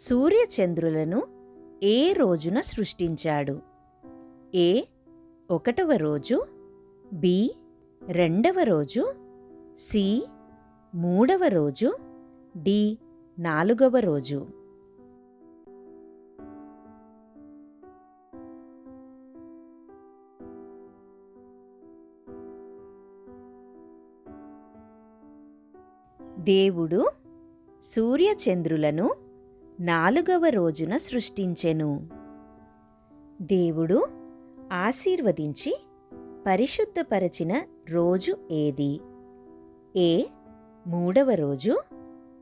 సూర్యచంద్రులను ఏ రోజున సృష్టించాడు? ఏ ఒకటవ రోజు బి రెండవ రోజు సి మూడవ రోజు డి నాలుగవ రోజు. దేవుడు సూర్యచంద్రులను నాలుగవ రోజున సృష్టించెను. దేవుడు ఆశీర్వదించి పరిశుద్ధపరచిన రోజు ఏది? ఏ మూడవ రోజు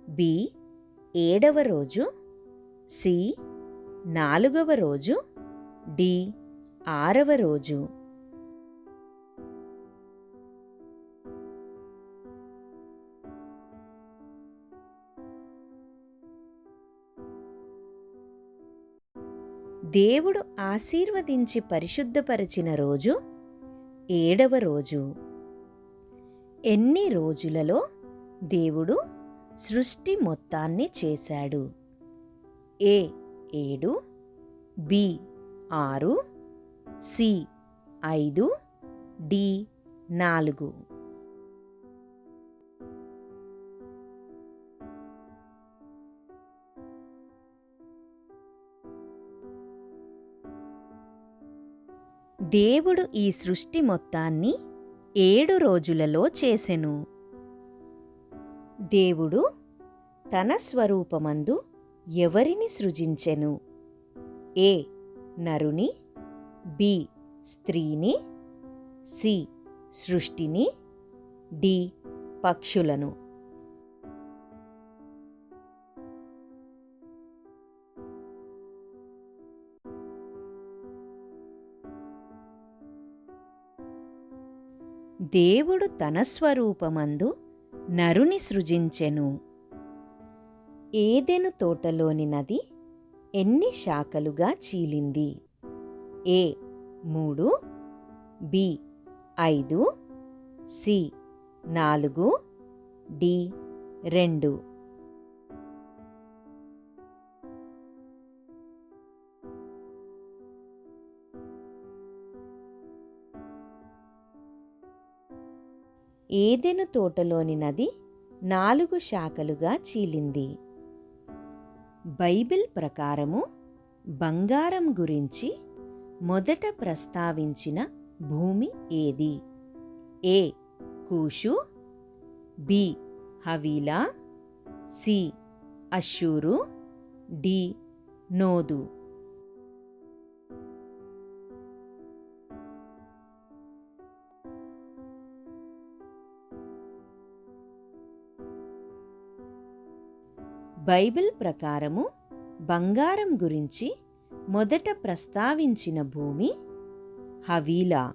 బి ఏడవ రోజు సి నాలుగవ రోజు డి ఆరవ రోజు. దేవుడు ఆశీర్వదించి పరిశుద్ధపరిచిన రోజు ఏడవ రోజు. ఎన్ని రోజులలో దేవుడు సృష్టి మొత్తాన్ని చేశాడు? ఏ ఏడు బి ఆరు సి ఐదు డి నాలుగు. దేవుడు ఈ సృష్టి మొత్తాన్ని ఏడు రోజులలో చేసెను. దేవుడు తన స్వరూపమందు ఎవరిని సృజించెను? ఏ. నరుని. బి. స్త్రీని. సి. సృష్టిని. డి. పక్షులను. దేవుడు తన స్వరూపమందు నరుని సృజించెను. ఏదెను తోటలోని నది ఎన్ని శాఖలుగా చీలింది? ఏ మూడు బి ఐదు సి నాలుగు డి రెండు. ఏదెను తోటలోని నది నాలుగు శాఖలుగా చీలింది. బైబిల్ ప్రకారము బంగారం గురించి మొదట ప్రస్తావించిన భూమి ఏది? ఏ. కూషు. బి. హవీలా. సి. అషూరు డి. నోదు. బైబిల్ ప్రకారము బంగారం గురించి మొదట ప్రస్తావించిన భూమి హవీలా.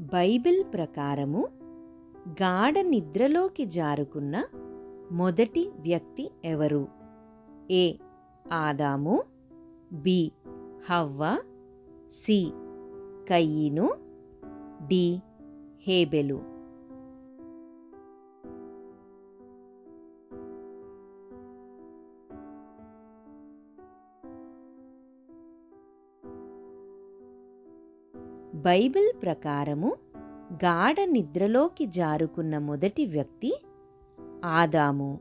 బైబిల్ ప్రకారము గాఢ నిద్రలోకి జారుకున్న మొదటి వ్యక్తి ఎవరు? ఏ. ఆదాము. బి. హవ్వ. సి. కయ్యిను డి. హేబెలు. బైబిల్ ప్రకారము గాఢ నిద్రలోకి జారుకున్న మొదటి వ్యక్తి ఆదాము.